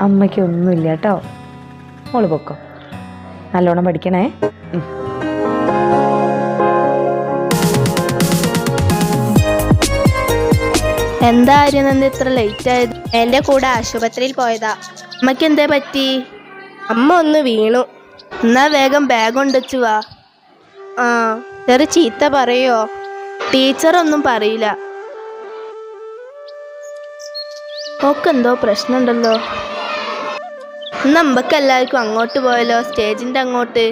അമ്മയ്ക്ക് ഒന്നുമില്ല കേട്ടോ. മോൾ പൊക്കോ. നല്ലോണം പഠിക്കണേ. എന്തായിരുന്നു എന്താ ആര്യനന്ദ ഇത്ര ലേറ്റ് ആയത്? എന്റെ കൂടെ ആശുപത്രിയിൽ പോയതാ. അമ്മയ്ക്ക് എന്തേ പറ്റി? അമ്മ ഒന്ന് വീണു. എന്നാ വേഗം ബാഗ് കൊണ്ടുവച്ചു വാ. ആ ചെറു ചീത്ത പറയോ? ടീച്ചറൊന്നും പറയില്ല. ഓക്കെന്തോ പ്രശ്നമുണ്ടല്ലോ. ഇന്ന് അമ്പക്ക് എല്ലാവർക്കും അങ്ങോട്ട് പോയല്ലോ. സ്റ്റേജിന്റെ അങ്ങോട്ട്.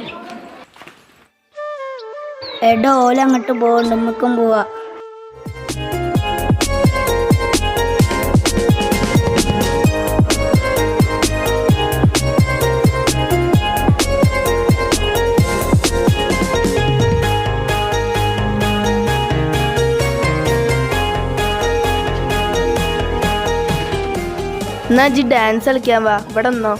എടോ ഓല അങ്ങോട്ട് പോകണ്ട നമുക്കും പോവാ. എന്നാ ജി ഡാൻസ് കളിക്കാൻ വാ. ഇവിടെ നിന്നോ.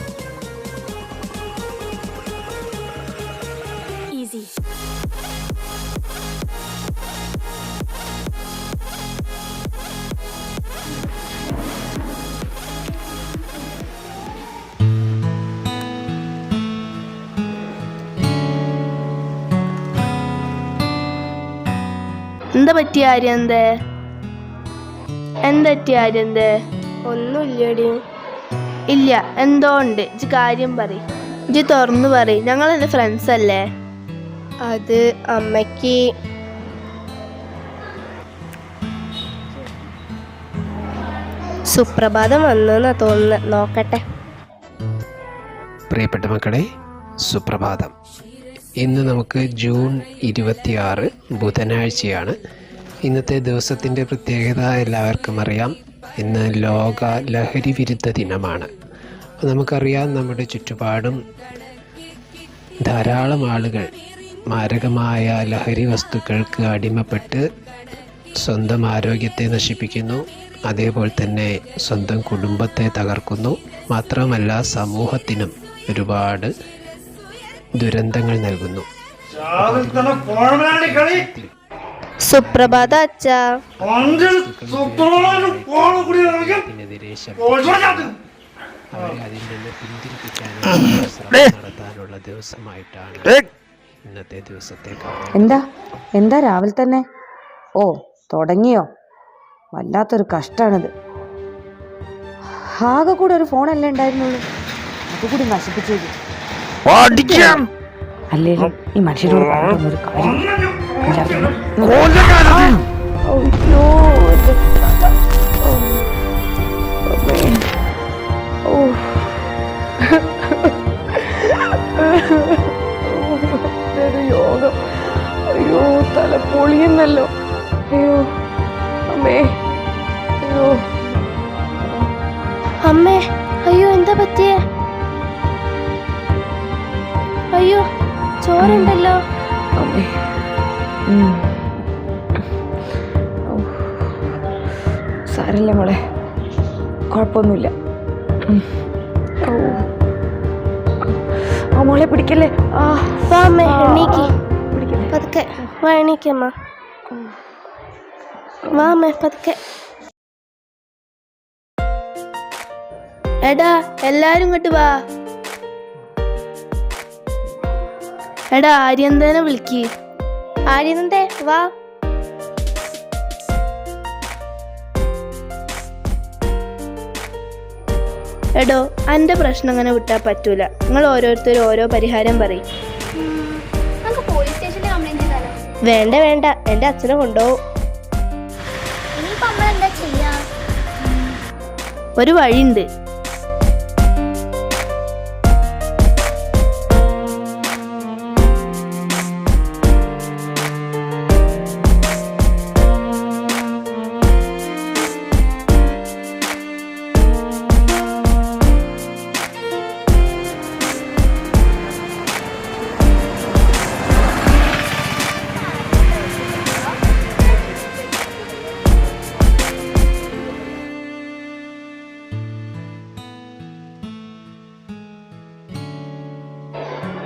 എന്താ പറ്റിയ ആര്യന്തേ എന്താ? പറ്റിയ ആര്യന്തേ ഒന്നുമില്ലടി. ഇല്ല എന്തോ ഉണ്ട്. ഇജ് കാര്യം പറ ഇജ് തുറന്നു പറ ഞങ്ങൾ എന്റെ ഫ്രണ്ട്സ് അല്ലേ? അത് അമ്മയ്ക്ക്. സുപ്രഭാതം വന്നെന്നാ തോന്നുന്നത് നോക്കട്ടെ. പ്രിയപ്പെട്ട മക്കളെ സുപ്രഭാതം. ഇന്ന് നമുക്ക് ജൂൺ ഇരുപത്തിയാറ് ബുധനാഴ്ചയാണ്. ഇന്നത്തെ ദിവസത്തിന്റെ പ്രത്യേകത എല്ലാവർക്കും അറിയാം. ഇന്ന് ലോക ലഹരി വിരുദ്ധ ദിനമാണ്. നമുക്കറിയാം നമ്മുടെ ചുറ്റുപാടും ധാരാളം ആളുകൾ മാരകമായ ലഹരി വസ്തുക്കൾക്ക് അടിമപ്പെട്ട് സ്വന്തം ആരോഗ്യത്തെ നശിപ്പിക്കുന്നു. അതേപോലെ തന്നെ സ്വന്തം കുടുംബത്തെ തകർക്കുന്നു. മാത്രമല്ല സമൂഹത്തിനും ഒരുപാട് ദുരന്തങ്ങൾ നൽകുന്നു. സുപ്രഭാത അച്ഛാ. അവരെ അതിൽ നിന്ന് പിന്തിരിപ്പിക്കാനുള്ള ദിവസമായിട്ടാണ് ഇന്നത്തെ ദിവസത്തെ എന്താ? എന്താ രാവിലെ തന്നെ? ഓ തുടങ്ങിയോ? വല്ലാത്തൊരു കഷ്ടാണിത്. ആകെ കൂടെ ഒരു ഫോണല്ലേ ഉണ്ടായിരുന്നുള്ളൂ. അതുകൂടി നശിപ്പിച്ചേക്ക് അല്ലേലും ഈ മനുഷ്യരോട് കാര്യം യോഗം. അയ്യോ തല പൊളിയുന്നല്ലോ. അയ്യോ ചോറുണ്ടല്ലോ. സാരമില്ല മോളെ. കുഴപ്പമൊന്നുമില്ല. ആ മോളെ പിടിക്കല്ലേ? ആ. പതുക്കെ. വാ എണീക്കമ്മ വാ അമ്മേ പതുക്കെ. എടാ എല്ലാരും ഇങ്ങോട്ട് വാ. എടാ ആര്യന്തനെ വിളിക്ക്. ആര്യന്തേ വാ. എടോ അന്റെ പ്രശ്നം അങ്ങനെ വിട്ടാ പറ്റൂല. നിങ്ങൾ ഓരോരുത്തരും ഓരോ പരിഹാരം പറയും. വേണ്ട വേണ്ട. എന്റെ അച്ഛനെ കൊണ്ടുപോകും ഒരു വഴിയുണ്ട്.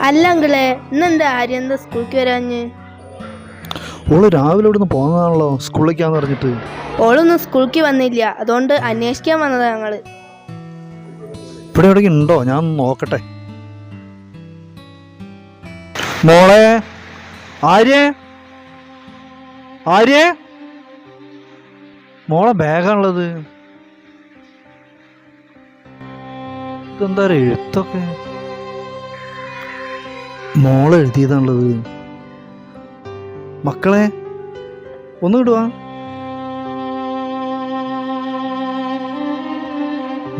അല്ല അങ്കിളെ ഇന്നെന്താ ആര്യന്ത സ്കൂൾക്ക് വരാഞ്ഞ്? ഓൾ രാവിലെ ഇവിടുന്ന് പോകുന്നതാണല്ലോ സ്കൂളിലേക്കാന്ന് പറഞ്ഞിട്ട്. ഓളൊന്നും സ്കൂൾക്ക് വന്നില്ല. അതുകൊണ്ട് അന്വേഷിക്കാൻ വന്നതാ ഞങ്ങൾ. ഇവിടെ എവിടെയെങ്കിലും ഉണ്ടോ? ഞാൻ ഒന്ന് നോക്കട്ടെ. മോളെ ആര്യ? ആര്യ? മോളെ ബാഗാണുള്ളത്. ഇതെന്താ എഴുത്തൊക്കെ? മോളെ എഴുതിയതാണുള്ളത്. മക്കളെ ഒന്ന് കിടുവാ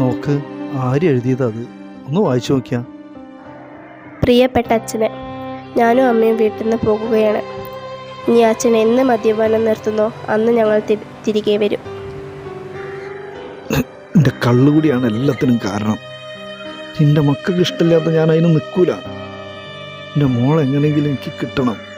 നോക്ക് ആര് എഴുതിയതാ അത്? ഒന്ന് വായിച്ചു നോക്കിയാ. പ്രിയപ്പെട്ട അച്ഛന് ഞാനും അമ്മയും വീട്ടിൽ നിന്ന് പോകുകയാണ്. ഇനി അച്ഛൻ എന്ന് മദ്യപാനം നിർത്തുന്നോ? അന്ന് ഞങ്ങൾ തിരികെ വരും. എന്റെ കള്ളുകൂടിയാണ് എല്ലാത്തിനും കാരണം. എന്റെ മക്കൾക്ക് ഇഷ്ടമില്ലാത്ത ഞാൻ അതിന് നിൽക്കൂല. എന്റെ മോളെങ്ങനെങ്കിലും എനിക്ക് കിട്ടണം.